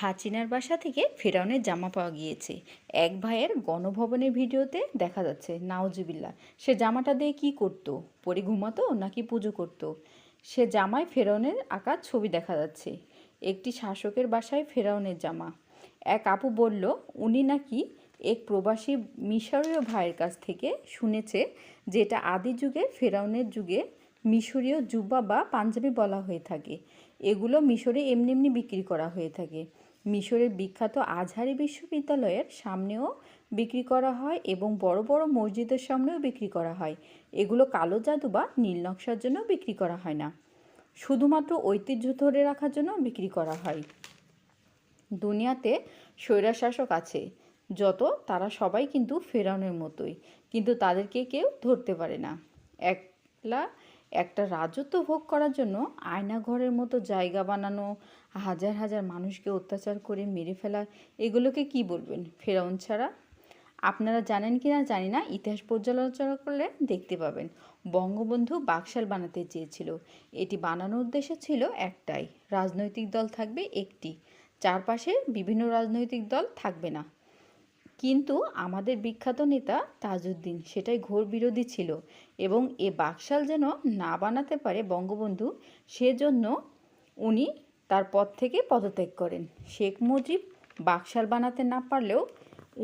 হাচিনার বাসা থেকে ফেরাউনের জামা পাওয়া গিয়েছে। এক ভাইয়ের গণভবনের ভিডিওতে দেখা যাচ্ছে নাওজুবিল্লা সে জামাটা দিয়ে কি করত? পরে ঘুমাতো নাকি পুজো করত? সে জামায় ফেরাউনের আঁকা ছবি দেখা যাচ্ছে, একটি শাসকের বাসায় ফেরাউনের জামা। এক আপু বলল, উনি নাকি এক প্রবাসী মিশরীয় ভাইয়ের কাছ থেকে শুনেছে যেটা আদি যুগে ফেরাউনের যুগে মিশরীয় জুব্বা বা পাঞ্জাবি বলা হয়ে থাকে। এগুলো মিশরে এমনি এমনি বিক্রি করা হয়ে থাকে। মিশরের বিখ্যাত আজহারি বিশ্ববিদ্যালয়ের সামনেও বিক্রি করা হয় এবং বড় বড় মসজিদের সামনেও বিক্রি করা হয়। এগুলো কালো জাদু বা নীল নকশার জন্য বিক্রি করা হয় না। শুধুমাত্র ঐতিহ্য ধরে রাখার জন্য বিক্রি করা হয়। দুনিয়াতে স্বৈরাশাসক আছে, যত তারা সবাই কিন্তু ফেরাউনের মতোই, কিন্তু তাদেরকে কেউ ধরতে পারে না। একলা একটা রাজত্ব ভোগ করার জন্য আয়নাঘরের মতো জায়গা বানানো, হাজার হাজার মানুষকে অত্যাচার করে মেরে ফেলা, এগুলোকে কি বলবেন? ফেরাউন ছাড়া? আপনারা জানেন কি না জানি না, ইতিহাস পর্যালোচনা করলে দেখতে পাবেন। বঙ্গবন্ধু বাকশাল বানাতে চেয়েছিল। এটি বানানোর উদ্দেশ্য ছিল একটাই, রাজনৈতিক দল থাকবে একটি। চারপাশে বিভিন্ন রাজনৈতিক দল থাকবে না। কিন্তু আমাদের বিখ্যাত নেতা তাজউদ্দিন, সেটাই ঘোর বিরোধী ছিল এবং এ বাকশাল যেন না বানাতে পারে বঙ্গবন্ধু, সেজন্য উনি তার পদ থেকে পদত্যাগ করেন। শেখ মুজিব বাকশাল বানাতে না পারলেও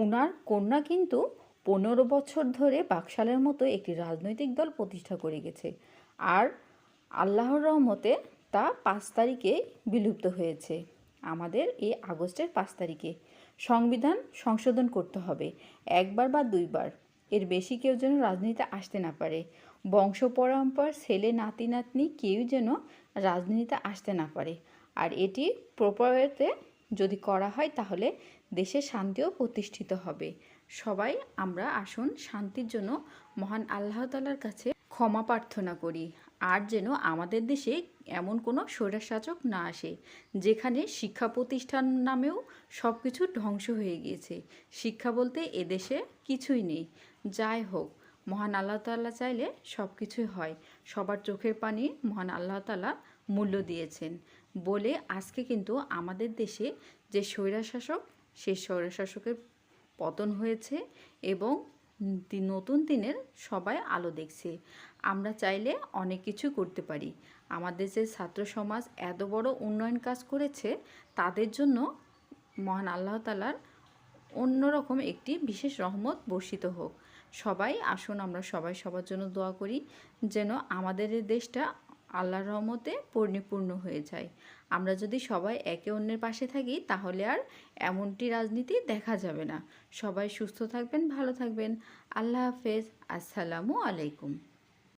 উনার কন্যা কিন্তু পনেরো বছর ধরে বাকশালের মতো একটি রাজনৈতিক দল প্রতিষ্ঠা করে গেছে আর আল্লাহর রহমতে তা পাঁচ তারিখে বিলুপ্ত হয়েছে। আমাদের এই আগস্টের পাঁচ তারিখে। সংবিধান সংশোধন করতে হবে, একবার বা দুইবার। এর বেশি কেউ যেন রাজনীতিতে আসতে না পারে। বংশ পরম্পর ছেলে, নাতি, নাতনি কেউ যেন রাজনীতিতে আসতে না পারে। আর এটি প্রপারতে যদি করা হয় তাহলে দেশে শান্তিও প্রতিষ্ঠিত হবে। সবাই আমরা আসুন শান্তির জন্য মহান আল্লাহ তালার কাছে ক্ষমা প্রার্থনা করি। আর যেন আমাদের দেশে এমন কোনো স্বৈরাশাসক না আসে, যেখানে শিক্ষা প্রতিষ্ঠান নামেও সব কিছু ধ্বংস হয়ে গিয়েছে। শিক্ষা বলতে এদেশে কিছুই নেই। যাই হোক, মহান আল্লাহ তাল্লাহ চাইলে সব কিছুই হয়। সবার চোখের পানি মহান আল্লাহ তালা মূল্য দিয়েছেন। বলে আজকে কিন্তু আমাদের দেশে যে স্বৈরাশাসক, সেই স্বৈরাশাসকের পতন হয়েছে এবং নতুন দিনের সবাই আলো দেখছে। আমরা চাইলে অনেক কিছু করতে পারি। আমাদের যে ছাত্র সমাজ এত বড় উন্নয়ন কাজ করেছে, তাদের জন্য মহান আল্লাহ তালার অন্যরকম একটি বিশেষ রহমত বর্ষিত হোক। সবাই আসুন, আমরা সবাই সবার জন্য দোয়া করি যেন আমাদের দেশটা আল্লাহর রহমতে পরিপূর্ণ হয়ে যায়। আমরা যদি সবাই একে অন্যের পাশে থাকি, তাহলে আর এমনটি রাজনীতি দেখা যাবে না। সবাই সুস্থ থাকবেন, ভালো থাকবেন। আল্লাহ হাফেজ। আসসালামু আলাইকুম।